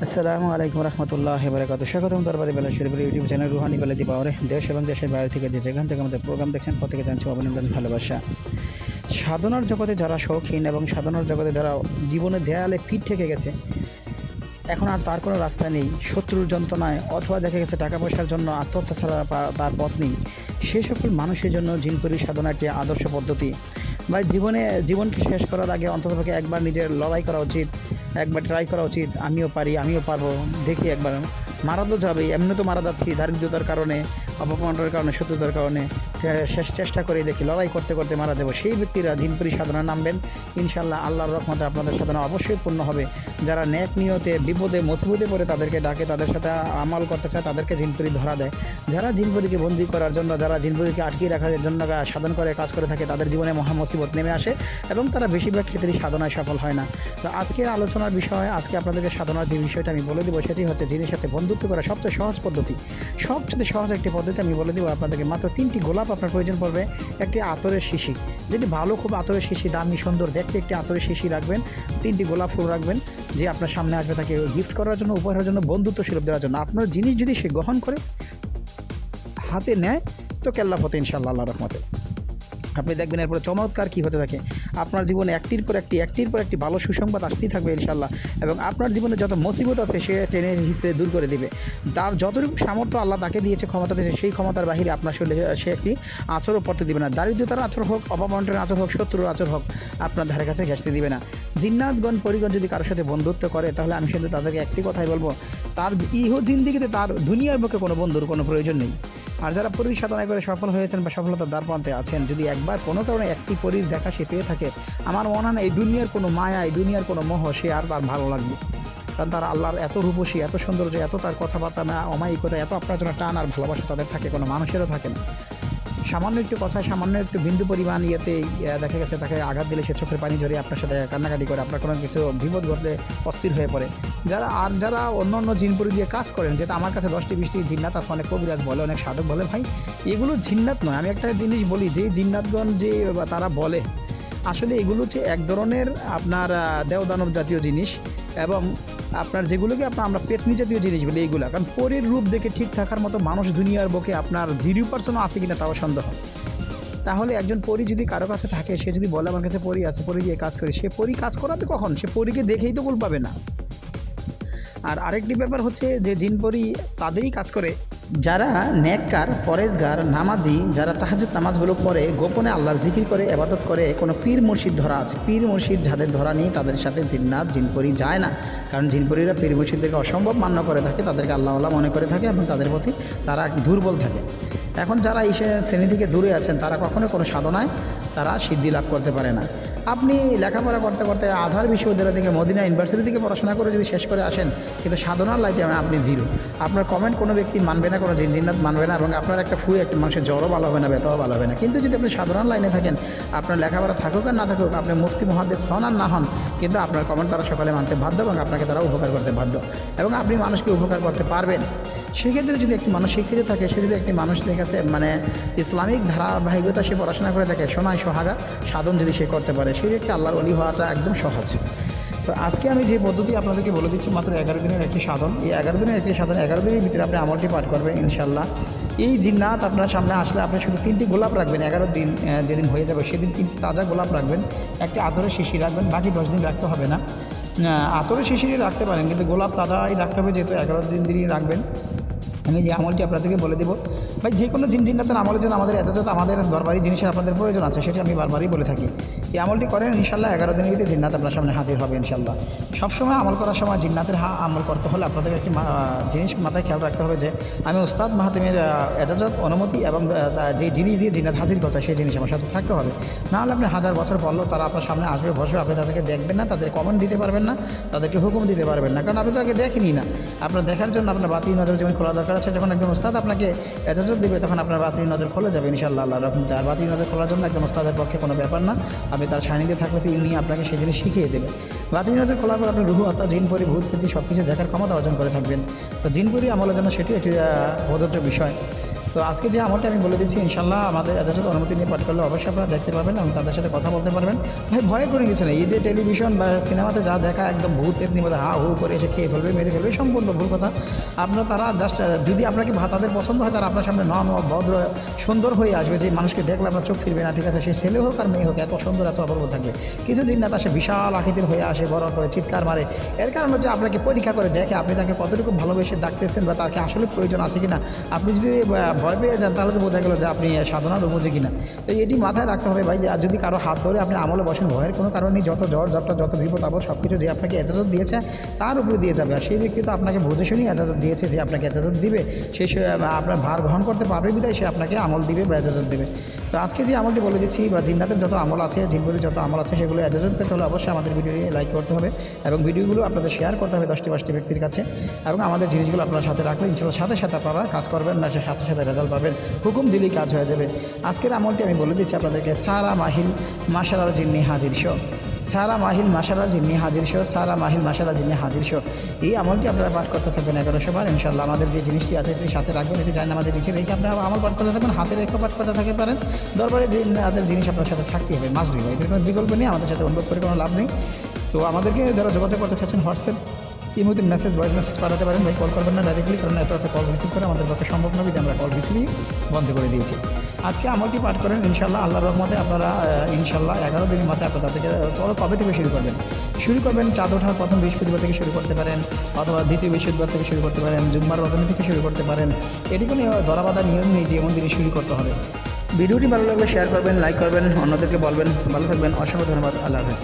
আসসালামু আলাইকুম রহমতুল্লাহ বরকাত স্বাগতম দরবারি বেলা শরীফের ইউটিউব চ্যানেল রুহানি বেলা দিপাওয়ারে দেশ এবং দেশের বাইরে থেকে যে যেখান থেকে আমাদের প্রোগ্রাম দেখছেন, প্রত্যেকে জানছি অভিনন্দন, ভালোবাসা। সাধনার জগতে যারা শৌখিন এবং সাধনার জগতে যারা জীবনে দেয়ালে পিঠ থেকে গেছে, এখন আর তার কোনো রাস্তা নেই। শত্রুর যন্ত্রণায় অথবা দেখা গেছে টাকা পয়সার জন্য আত্মহত্যা ছাড়া তার পথ নেই। সে সকল মানুষের জন্য জিনপুরি সাধনা একটি আদর্শ পদ্ধতি। বা জীবনে, জীবনকে শেষ করার আগে অন্ততপক্ষে একবার নিজের লড়াই করা উচিত। একবার ট্রাই করা উচিত, আমিও পারি, আমিও পারব, দেখি একবার। মারা তো যাবে এমনি তো মারা যাচ্ছি দারিদ্রতার কারণে। অপমানের কারণে, শত্রুতার কারণে শেষ চেষ্টা করে দেখি, লড়াই করতে করতে মারা যাব। সেই ব্যক্তিরা জিনপুরি সাধনা নামবেন। ইনশাল্লাহ আল্লাহর রহমতে আপনাদের সাধনা অবশ্যই পূর্ণ হবে। যারা ন্যাক নিয়তে, বিপদে, মুসিবতে পড়ে তাদেরকে ডাকে, তাদের সাথে আমাল করতে চায়, তাদেরকে জিনপুরি ধরা দেয়। যারা জিনপুরিকে বন্দি করার জন্য, যারা জিনপুরিকে আটকিয়ে রাখার জন্য সাধন করে, কাজ করে থাকে, তাদের জীবনে মহা মুসিবত নেমে আসে এবং তারা বেশিরভাগ ক্ষেত্রেই সাধনায় সফল হয় না। তো আজকের আলোচনার বিষয়, আজকে আপনাদেরকে সাধনার যে বিষয়টা আমি বলে দেবো, সেটি হচ্ছে যিনি সাথে বন্ধুত্ব করা সবচেয়ে সহজ পদ্ধতি। সবচেয়ে সহজ একটি আমি বলে দেবো আপনাদেরকে, মাত্র তিনটি গোলাপ আপনার প্রয়োজন পড়বে। একটি আতরের শিশি। যেটি ভালো খুব আতরের শিশি, দামি, সুন্দর, দেখতে একটি আতরের শিশি রাখবেন, তিনটি গোলাপ ফুল রাখবেন, যে আপনার সামনে আসবে তাকে গিফট করার জন্য উপহারের জন্য, বন্ধুত্ব সুলভ দেওয়ার জন্য। আপনার জিনিস যদি সে গ্রহণ করে, হাতে নেয়, তো কেল্লা ফতে ইনশাল্লাহ আল্লাহ রহমতে। আপনি দেখবেন এরপরে চমৎকার কী হতে থাকে। আপনার জীবনে একটির পর একটি, একটির পর একটি ভালো সুসংবাদ আসতেই থাকবে ইনশাল্লাহ এবং আপনার জীবনে যত মুসিবত আছে, সে টেনে হিসেবে দূর করে দিবে। তার যতটুকু সামর্থ্য আল্লাহ তাকে দিয়েছে ক্ষমতা দিয়েছে, সেই ক্ষমতার বাহিরে আপনার শরীরে সে একটি আচরও পড়তে দিবে না। দারিদ্রতার আচর হোক অপমানের আচর হোক, শত্রুর আচর হোক, আপনার ধারে কাছে ঘেসতে দিবে না। জিন্নাতগণ, পরিগণ যদি কারোর সাথে বন্ধুত্ব করে, তাহলে আমি শুধু তাদেরকে একটি কথাই বলব, তার ইহ জিন্দিগিতে তার দুনিয়ার বুকে কোনো বন্ধুর কোনো প্রয়োজন নেই। আর যারা পরীর সাধনায় করে সফল হয়েছেন বা সফলতার দ্বার প্রান্তে আছেন, যদি একবার কোনো কারণে একটি পরীর দেখা সে পেয়ে থাকে, আমার মনে হয় এই দুনিয়ার কোনো মায়া, এই দুনিয়ার কোনো মোহ সে আর তার ভালো লাগবে। কারণ তার আল্লাহর এত রূপসী, এত সৌন্দর্য, এত তার কথাবার্তা না অমায়িকতা, এত আপনার জন্য টান আর ভালোবাসা তাদের থাকে, কোনো মানুষেরও থাকে না। সামান্য একটু কথা, সামান্য একটু বিন্দু পরিমাণ ইয়েতে ইয়ে দেখা গেছে তাকে আঘাত দিলে সে চোখের পানি ঝরে আপনার সাথে কান্নাকাটি করে, আপনার কোনো কিছু বিপদ ঘটলে অস্থির হয়ে পড়ে। যারা, আর যারা অন্য অন্য জিনপুরি দিয়ে কাজ করেন, যেটা আমার কাছে দশটি বিশটি জিন্নাত আছে, অনেক কবিরাজ বলে, অনেক সাধক বলে, ভাই, এগুলো জিন্নাত নয়। আমি একটা জিনিস বলি, যে জিন্নাতগণ যে তারা বলে, আসলে এগুলো হচ্ছে এক ধরনের আপনার দেওদানব জাতীয় জিনিস এবং আপনার যেগুলোকে আপনার, আমরা পেতনি জাতীয় জিনিস বলি এইগুলো। কারণ পরের রূপ দেখে ঠিক থাকার মতো মানুষ দুনিয়ার বুকে আপনার জিরো পার্সেন্টও আছে কিনা তাও সন্দেহ। তাহলে একজন পরী যদি কারও কাছে থাকে, সে যদি বলে, আমার কাছে পরী আছে, পরী দিয়ে কাজ করে সে পরী কাজ করাবে কখন? সে পরীকে দেখেই তো কুল পাবে না। আর আরেকটি ব্যাপার হচ্ছে যে জিন পরী তাদেরই কাজ করে যারা নেককার, পরেজগার, নামাজি, যারা তাহাজুদ নামাজগুলো পড়ে গোপনে আল্লাহর জিকির করে, এবাদত করে, কোনো পীর মুর্শিদ ধরা আছে। পীর মুর্শিদ যাদের ধরা নেই, তাদের সাথে জিন্নাত, জিনপরি যায় না। কারণ জিনপরিরা পীর মুর্শিদদেরকে অসম্ভব মান্য করে থাকে, তাদেরকে আল্লাহ আল্লাহ মনে করে থাকে এবং তাদের প্রতি তারা দুর্বল থাকে। এখন যারা এই শ্রেণি থেকে দূরে আছেন, তারা কখনো কোনো সাধনায় তারা সিদ্ধি লাভ করতে পারে না। আপনি লেখাপড়া করতে করতে আজহার বিশ্ববিদ্যালয় থেকে মদিনা ইউনিভার্সিটি থেকে পড়াশোনা করে যদি শেষ করে আসেন, কিন্তু সাধনার লাইটে আপনি জিরো, আপনার কমেন্ট কোনো ব্যক্তি মানবে না, কোনো জিনজিন্নাত মানবে না এবং আপনার একটা ফুয়ে একটা মানুষের জ্বরও ভালো হবে না, ব্যথাও ভালো হবে না। কিন্তু যদি আপনি সাধারণ লাইনে থাকেন, আপনার লেখাপড়া থাকুক আর না থাকুক, আপনি মুফতি মহাদেশ হন আর না হন, কিন্তু আপনার কমেন্ট তারা সকালে মানতে বাধ্য এবং আপনাকে তারা উপকার করতে বাধ্য। এবং আপনি মানুষকে উপকার করতে পারবেন। সেক্ষেত্রে যদি একটি মানুষ শিক্ষিত থাকে, সে যদি একটি মানুষের কাছে মানে ইসলামিক ধারাবাহিকতা সে পড়াশোনা করে থাকে সোনায় সোহাগা সাধন যদি সে করতে পারে, সেই ব্যক্তি আল্লাহর অলি হওয়াটা একদম সহজ। তো আজকে আমি যে পদ্ধতি আপনাদেরকে বলে দিচ্ছি, মাত্র এগারো দিনের একটি সাধন। এই এগারো দিনের একটি সাধন, এগারো দিনের ভিতরে আপনি আমলটি পাঠ করবেন ইনশাল্লাহ এই জিন্নাত আপনার সামনে আসলে আপনি শুধু তিনটি গোলাপ রাখবেন, এগারো দিন যেদিন হয়ে যাবে সেদিন তিনটি তাজা গোলাপ রাখবেন, একটি আতরের শিশি রাখবেন, বাকি দশ দিন রাখতে হবে না। আতরের শিশিরই রাখতে পারেন, কিন্তু গোলাপ তাজাই রাখতে হবে, যেহেতু এগারো দিন দিনই রাখবেন। আমি যে আমলটি আপনাদেরকে বলে দেবো ভাই, যে কোনো জিন জিন্নাতের আমলের জন্য আমাদের এত যত আমাদের দরবারি জিনিসের আপনাদের প্রয়োজন আছে, সেটি আমি বারবারই বলে থাকি। এই আমলটি করেন, ইনশাল্লাহ, এগারো দিনের ভিতরে জিন্নাত আপনার সামনে হাজির হবে, ইনশাল্লাহ। সবসময় আমল করার সময় জিন্নাতের হা আমল করতে হলে আপনাদের একটি জিনিস মাথায় খেয়াল রাখতে হবে যে, আমি উস্তাদ মাহাতিমের এজাজত, অনুমতি এবং যে জিনিস দিয়ে জিন্নাত হাজির করতে সেই জিনিস আমার সাথে থাকতে হবে। না হলে আপনি হাজার বছর পড়লেও তারা আপনার সামনে আসবে, বসবে, আপনি তাদেরকে দেখবেন না তাদের কমেন্ট দিতে পারবেন না, তাদেরকে হুকুম দিতে পারবেন না, কারণ আপনি তাকে দেখেনি না। আপনার দেখার জন্য আপনার বাতিল নজর যেমন খোলা দরকার আছে, যখন একজন ওস্তাদ আপনাকে এজাজত দেবে, তখন আপনার বাতিল নজর খোলা যাবে ইনশাল্লাহ আল্লাহ রহমতে। আর বাতিল নজর খোলার জন্য একজন ওস্তাদের পক্ষে কোনো ব্যাপার না। আপনি তার সানিধ্যে থাকলে তিনি আপনাকে সেই জিনিস শিখিয়ে দেবে। বাতিল নজর খোলার পর আপনি রুহু, অর্থাৎ জিন পরি, ভূত, প্রীতি সব কিছু দেখার ক্ষমতা অর্জন করে থাকবেন। তো জিন পরি আমলের জন্য সেটি একটি প্রযোজ্য বিষয়। তো আজকে যে আমলটা আমি বলে দিচ্ছি ইনশাল্লাহ আমাদের এদের সাথে অনুমতি নিয়ে পাঠ করলে অবশ্যই আপনারা দেখতে পাবেন এবং তাদের সাথে কথা বলতে পারবেন। ভাই, ভয় করে কিছু নেই এই যে টেলিভিশন বা সিনেমাতে যা দেখা একদম ভূত মধ্যে হা হু করে এসে খেয়ে ফেলবে, মেরে ফেলবে, সম্পূর্ণ ভুল কথা। আপনার তারা জাস্ট যদি আপনাকে তাদের পছন্দ হয়, তারা আপনার সামনে নম, ভদ্র, সুন্দর হয়ে আসবে। যে মানুষকে দেখলে আপনার চোখ ফিরবে না, ঠিক আছে? সে ছেলে হোক আর মেয়ে হোক, এত সুন্দর, এত অপূর্ব থাকবে। কিছু দিন জিন্নাত আসে বিশাল আকৃতির হয়ে আসে, বড় করে চিৎকার মারে। এর কারণ হচ্ছে আপনাকে পরীক্ষা করে দেখে, আপনি তাকে কতটুকু ভালোবেসে ডাকতেছেন বা তাকে আসলে প্রয়োজন আছে কি না আপনি যদি ভয় পেয়ে যান তাহলে তো বোঝা গেল যে আপনি সাধনার উপযোগী না তো এটি মাথায় রাখতে হবে ভাই আর যদি কারও হাত ধরে আপনি আমলে বসেন ভয়ের কোনো কারণ যত জ্বর জ্বরটা যত বিপদ আপদ সব কিছু যে আপনাকে এজাজত দিয়েছে তার উপরে দিয়ে যাবে। আর সেই ব্যক্তি তো আপনাকে বুঝে শুনেই এজাজত দিয়েছে যে আপনাকে এজাজত দিবে। সে, আপনার ভার গ্রহণ করতে পারবে বিদায় সে আপনাকে আমল দিবে বা এজাজত দিবে। তো আজকে যে আমলটি বলে দিচ্ছি বা জিন্নাতের যত আমল আছে, জিনগুলির যত আমল আছে, সেগুলো এতজন পেতে হলে অবশ্যই আমাদের ভিডিও লাইক করতে হবে এবং ভিডিওগুলো আপনাদের শেয়ার করতে হবে দশটি পাঁচটি ব্যক্তির কাছে এবং আমাদের জিনিসগুলো আপনার সাথে রাখলে ইনশাল্লাহ সাথে সাথে আপনারা কাজ করবেন না সাথে সাথে রেজাল্ট পাবেন। হুকুম দিলেই কাজ হয়ে যাবে। আজকের আমলটি আমি বলে দিচ্ছি আপনাদেরকে সারা মাহিল মাসার জিন্নি হাজির শো সারা মাহিল মাসারা জিন্নি হাজির শো, সারা মাহিল মাসারা জিন্নি হাজির শো। এই আমলটি আপনারা পাঠ করতে থাকবেন এগারোশো বার? ইনশাল্লাহ আমাদের যে জিনিসটি আছে সেটি সাথে রাখবেন, এটি জানেন আমাদের নিচে রেখে আপনারা আমল পাঠ করতে থাকবেন, হাতে রেখে পাঠ করতে থাকতে পারেন। দরবারে যে আমাদের জিনিস আপনার সাথে থাকতে হবে মাস্ট বি বিকল্প নেই, আমাদের সাথে অনুরোধ করে কোনো লাভ নেই। তো আমাদেরকে যারা যোগাযোগ করতে চাচ্ছেন, হোয়াটসঅ্যাপ এই মুহূর্তে মেসেজ ভয়েস মেসেজ পাঠাতে পারেন, ভাই কল করবেন না ডাইরেক্টলি কারণ এত এত কল রিসিভ করে আমাদের পক্ষে সম্ভব নয় আমরা কল রিসিভই বন্ধ করে দিয়েছি। আজকে আমলটি পাঠ করেন ইনশাল্লাহ আল্লাহর রহমতে আপনারা ইনশাল্লাহ এগারো দিনের মাথায় আপনার থেকে তবে কবে থেকে শুরু করবেন? শুরু করবেন চাঁদ ওঠার প্রথম বৃহস্পতিবার থেকে শুরু করতে পারেন, অথবা দ্বিতীয় বৃহস্পতিবার থেকে শুরু করতে পারেন, জুম্মার রজনী থেকে শুরু করতে পারেন। এটি কোনো ধরাবাধা নিয়ম নেই যে এমন দিনে শুরু করতে হবে। ভিডিওটি ভালো লাগলে শেয়ার করবেন লাইক করবেন, অন্যদেরকে বলবেন। ভালো থাকবেন, অসংখ্য ধন্যবাদ, আল্লাহ হাফেজ।